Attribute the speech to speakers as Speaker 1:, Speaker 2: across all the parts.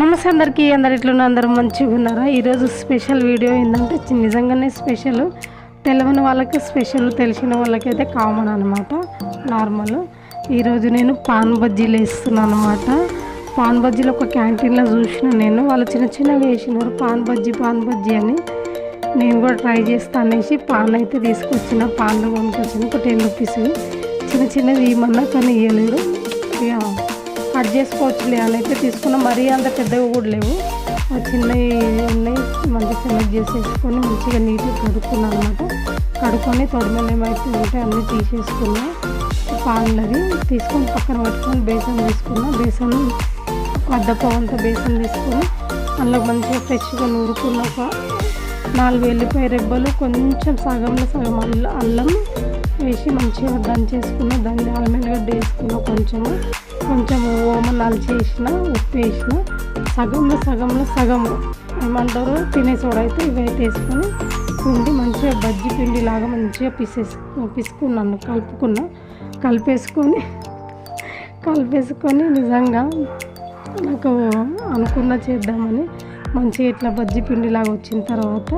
Speaker 1: నమస్తే అందరికీ అందరు ఎట్లున్నా అందరూ మంచిగా ఉన్నారా? ఈరోజు స్పెషల్ వీడియో ఏంటంటే నిజంగానే స్పెషల్. తెలవని వాళ్ళకి స్పెషల్ తెలిసిన వాళ్ళకైతే కామన్ అనమాట నార్మల్ ఈరోజు నేను పాన్ బజ్జీలు వేస్తున్నాను అనమాట పాన్ బజ్జీలు ఒక క్యాంటీన్లో చూసిన నేను. వాళ్ళు చిన్న చిన్నగా వేసినారు పాన్ బజ్జీ పాన్ బజ్జీ అని. నేను కూడా ట్రై చేస్తా అనేసి పాన్ అయితే తీసుకొచ్చిన. పాన్లు కొనుక్కొచ్చిన ఒక టెన్ రూపీస్. చిన్న చిన్నవి ఇవ్వమన్నా కానీ ఇవ్వలేదు. ఇక కట్ చేసుకోవచ్చులే అని అయితే తీసుకున్న. మరీ అంత పెద్దగా కూడా లేవు. చిన్నవి ఉన్నాయి. మంచిగా సెలెక్ట్ చేసేసుకొని మంచిగా నీట్గా కడుక్కున్నాను అనమాట కడుక్కొని తొడమలు ఏమైతే ఉంటే అన్నీ తీసేసుకున్నా. పాన్లది తీసుకొని పక్కన పెట్టుకొని బేసన్ తీసుకున్నా. బేసన్ అర్ధ పవంత బేసన్ తీసుకొని అందులో మంచిగా ఫ్రెష్గా నూరుకున్న ఒక నాలుగు వెల్లిపాయ రెబ్బలు కొంచెం సగంలో సగం అల్లం వేసి మంచిగా దంచేసుకున్న. దాన్ని ఆల్మెండ్గా వేసుకున్న కొంచెము. కొంచెం ఓమ నలిచేసిన ఉప్పు వేసిన సగంలో సగంలో సగము. ఏమంటారు? తినే సోడా అయితే ఇవైతే వేసుకొని పిండి మంచిగా బజ్జి పిండి లాగా మంచిగా పిసేసి పిసుకున్నాను కలుపుకున్నా. కలిపేసుకొని కలిపేసుకొని నిజంగా నాకు అనుకున్న చేద్దామని మంచిగా ఇట్లా బజ్జి పిండిలాగా వచ్చిన తర్వాత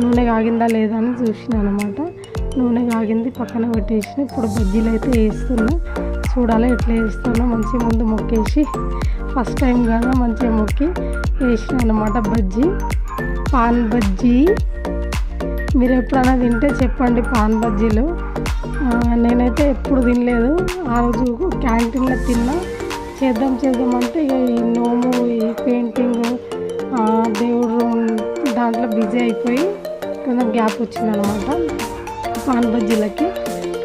Speaker 1: నూనె కాగిందా లేదా అని చూసిన అనమాట నూనె కాగింది పక్కన పెట్టేసిన ఇప్పుడు బజ్జీలు అయితే వేస్తున్నా. చూడాలి ఎట్లా వేస్తానో మంచిగా ముందు మొక్కేసి ఫస్ట్ టైం కదా మంచిగా మొక్కి వేసిన అనమాట బజ్జీ. పాన్ బజ్జీ. మీరు ఎప్పుడైనా తింటే చెప్పండి పాన్ బజ్జీలు. నేనైతే ఎప్పుడు తినలేదు. ఆ రోజు క్యాంటీన్లో తిన్నా. చేద్దాం చేద్దాం అంటే ఇక ఈ నోము ఈ పెయింటింగ్ దేవుడు రూమ్ దాంట్లో బిజీ అయిపోయి కొంచెం గ్యాప్ వచ్చిందనమాట పాన్ బజ్జీలకి.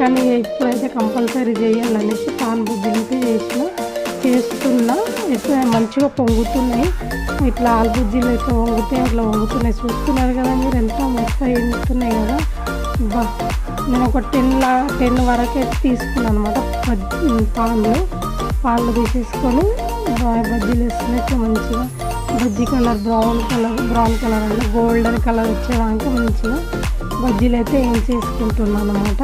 Speaker 1: కానీ ఇప్పుడైతే కంపల్సరీ చేయాలనేసి పాన్ బజ్జీలకి చేసిన చేస్తున్నా ఎక్కువ మంచిగా పొంగుతున్నాయి ఇట్లా ఆలు బజ్జీలు ఇట్లా వంగుతే అట్లా వంగుతున్నాయి చూస్తున్నారు కదా మీరు ఎంత మస్తు ఎండుతున్నాయి కదా. బా నేను ఒక టెన్ లా టెన్ వరకు అయితే తీసుకున్నాను అనమాట పాన్లు. పాలు తీసేసుకొని బజ్జీలు వేసుకుని మంచిగా bajji colour brown colour brown colour అంటే గోల్డెన్ కలర్ వచ్చేదాకా మంచిగా బజ్జీలు అయితే ఏం చేసుకుంటున్నాను అనమాట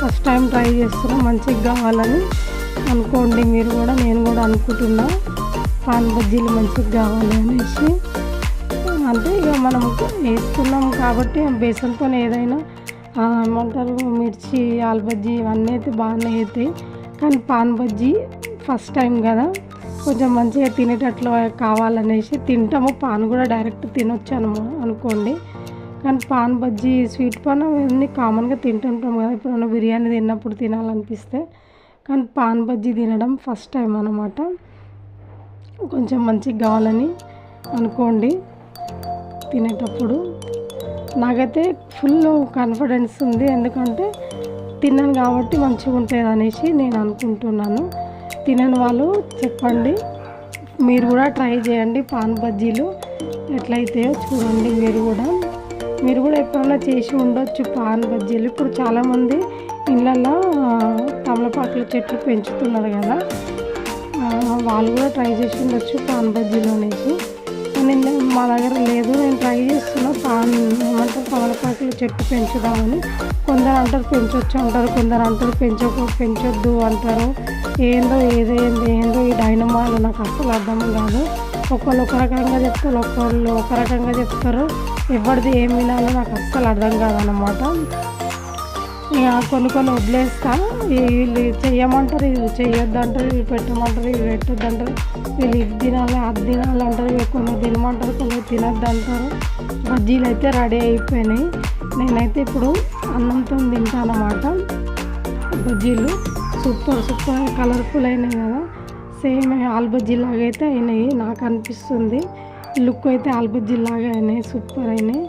Speaker 1: ఫస్ట్ టైం ట్రై చేస్తున్నా మంచిగా కావాలని అనుకోండి మీరు కూడా నేను కూడా అనుకుంటున్నా. పాన్ బజ్జీలు మంచిగా కావాలి అనేసి. అంటే ఇక మనం వేస్తున్నాం కాబట్టి బేసన్తో ఏదైనా ఏమంటారు మిర్చి ఆలు బజ్జీ ఇవన్నీ అయితే బాగానే అవుతాయి. కానీ పాన్ బజ్జీ ఫస్ట్ టైం కదా కొంచెం మంచిగా తినేటట్లు కావాలనేసి తింటాము. పాన్ కూడా డైరెక్ట్ తినొచ్చు అనుకోండి. కానీ పాన్ బజ్జీ స్వీట్ పాన్ అవన్నీ కామన్గా తింటుంటాం కదా. ఎప్పుడైనా బిర్యానీ తిన్నప్పుడు తినాలనిపిస్తే. కానీ పాన్ బజ్జీ తినడం ఫస్ట్ టైం అనమాట కొంచెం మంచిగా కావాలని అనుకోండి తినేటప్పుడు. నాకైతే ఫుల్ కాన్ఫిడెన్స్ ఉంది. ఎందుకంటే తిన్నాను కాబట్టి మంచిగా ఉంటుంది అనేసి నేను అనుకుంటున్నాను. తినని వాళ్ళు చెప్పండి. మీరు కూడా ట్రై చేయండి పాన్ బజ్జీలు. ఎట్లయితాయో చూడండి మీరు కూడా. మీరు కూడా ఎప్పుడైనా చేసి ఉండొచ్చు. పాన్ బజ్జీలు. ఇప్పుడు చాలామంది ఇళ్ళల్లో తమలపాకుల చెట్లు పెంచుతున్నారు కదా. వాళ్ళు కూడా ట్రై చేసి ఉండొచ్చు పాన్ బజ్జీలు అనేసి. నేను- మా దగ్గర లేదు. నేను ట్రై చేస్తున్నా. పాన్ ఏమంటారు? తమలపాకులు చెట్టు పెంచుదామని. కొందరు అంటారు పెంచొచ్చు అంటారు. కొందరు అంటారు పెంచకు పెంచొద్దు అంటారు. ఏందో ఏదేంది ఏందో ఈ డైనమాలు నాకు అసలు అర్థం కాదు. ఒకళ్ళు ఒక రకంగా చెప్తారు ఒకళ్ళు ఒక రకంగా చెప్తారు. ఎవరిది ఏం వినాలో నాకు అస్సలు అర్థం కాదనమాట ఇక కొన్ని కొన్ని వదిలేస్తా. వీళ్ళు చెయ్యమంటారు ఇది చెయ్యొద్దు అంటారు ఇవి పెట్టమంటారు ఇవి పెట్టొద్దు అంటారు వీళ్ళు ఇది తినాలి అది తినాలి అంటారు కొన్ని తినమంటారు కొన్ని తినద్దు అంటారు బజ్జీలు అయితే రెడీ అయిపోయినాయి. నేనైతే ఇప్పుడు అన్నంతో తింటానమాట బజ్జీలు సూపర్ సూపర్ కలర్ఫుల్ అయినాయి కదా. సేమ్ ఆలు బజ్జీ లాగా అయితే అయినాయి నాకు అనిపిస్తుంది. లుక్ అయితే ఆలు బజ్జీ లాగా అయినాయి సూపర్ అయినాయి.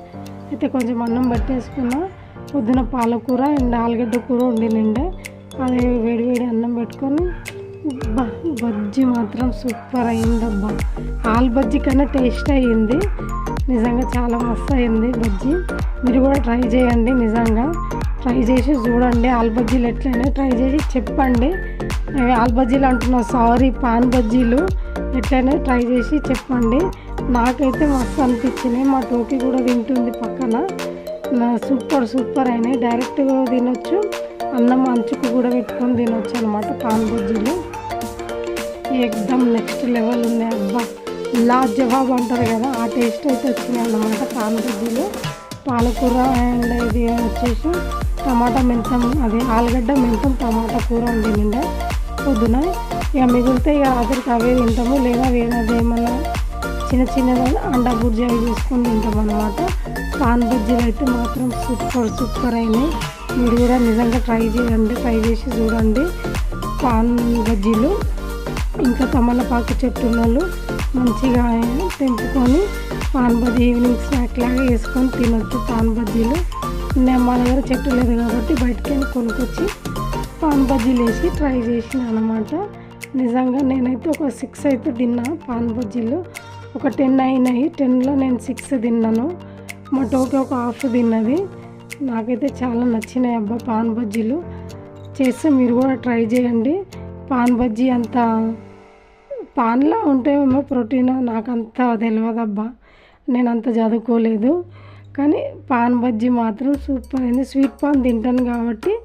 Speaker 1: అయితే కొంచెం అన్నం పట్టేసుకున్నా పొద్దున పాలకూర అండ్ ఆలుగడ్డ కూర వండినండే. అదే వేడి వేడి అన్నం పెట్టుకొని బజ్జి బజ్జీ మాత్రం సూపర్ అయిందబ్బా. ఆలు బజ్జీ కన్నా టేస్ట్ అయ్యింది. నిజంగా చాలా మస్తు అయింది బజ్జీ. మీరు కూడా ట్రై చేయండి నిజంగా. ట్రై చేసి చూడండి ఆలు బజ్జీలు ఎట్లయినా ట్రై చేసి చెప్పండి. అవి ఆలు బజ్జీలు అంటున్నా సారీ పాన్ బజ్జీలు ఎట్లయినా ట్రై చేసి చెప్పండి. నాకైతే మస్తు అనిపించినాయి మా టోకి కూడా తింటుంది పక్కన. నా సూపర్ సూపర్ అయినాయి. డైరెక్ట్గా తినొచ్చు. అన్నం అంచుకు కూడా పెట్టుకొని తినొచ్చు అనమాట పాన్ బుజ్జీలు. ఎగ్దమ్ నెక్స్ట్ లెవెల్ ఉన్నాయి అబ్బా లా జవాబ్ అంటారు కదా ఆ టేస్ట్ అయితే వచ్చినాయి అన్నమాట పాన్ బుజ్జీలు. పాలకూర అండ్ ఇది వచ్చేసి టమాటా మెంతం అది ఆలుగడ్డ మెంతం టమాటా కూర వండినండే పొద్దున. ఇక మిగిలితే ఇక రాత్రికి అవే తింటాము. లేదా వేరేది ఏమన్నా చిన్న చిన్నగా అండా బుర్జీ అవి చేసుకొని తింటాం అనమాట పాన్ బజ్జీలు అయితే మాత్రం సూపర్ సూపర్ అయినాయి. మీరు కూడా నిజంగా ట్రై చేయండి ట్రై చేసి చూడండి పాన్ బజ్జీలు. ఇంకా తమలపాకు చెట్టు వాళ్ళు మంచిగా తెంపుకొని పాన్ బజ్జీ ఈవినింగ్ స్నాక్ లాగా వేసుకొని తినొచ్చు పాన్ బజ్జీలు. నేను మా దగ్గర చెట్టు లేదు కాబట్టి బయటికి వెళ్ళి కొనుక్కొచ్చి పాన్ బజ్జీలు వేసి ట్రై చేసిన అనమాట నిజంగా నేనైతే ఒక సిక్స్ అయితే తిన్నా పాన్ బజ్జీలు. ఒక టెన్ అయినాయి. టెన్లో నేను సిక్స్ తిన్నాను. మా టోకి ఒక హాఫ్ తిన్నది. నాకైతే చాలా నచ్చినాయి అబ్బా పాన్ బజ్జీలు. చేస్తే మీరు కూడా ట్రై చేయండి. పాన్ బజ్జీ అంత పాన్లో ఉంటాయేమో ప్రోటీన్? నాకు అంత తెలియదు అబ్బా. నేను అంత చదువుకోలేదు. కానీ పాన్ బజ్జీ మాత్రం సూపర్ అయింది. స్వీట్ పాన్ తింటాను కాబట్టి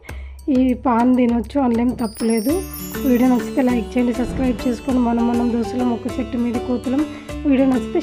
Speaker 1: ఈ పాన్ తినొచ్చు అందులో తప్పలేదు. తప్పులేదు వీడియో నచ్చితే లైక్ చేయండి సబ్స్క్రైబ్ చేసుకొని మనం మనం దోశలం ఒక చెట్టు మీద కోతులం వీడియో నచ్చితే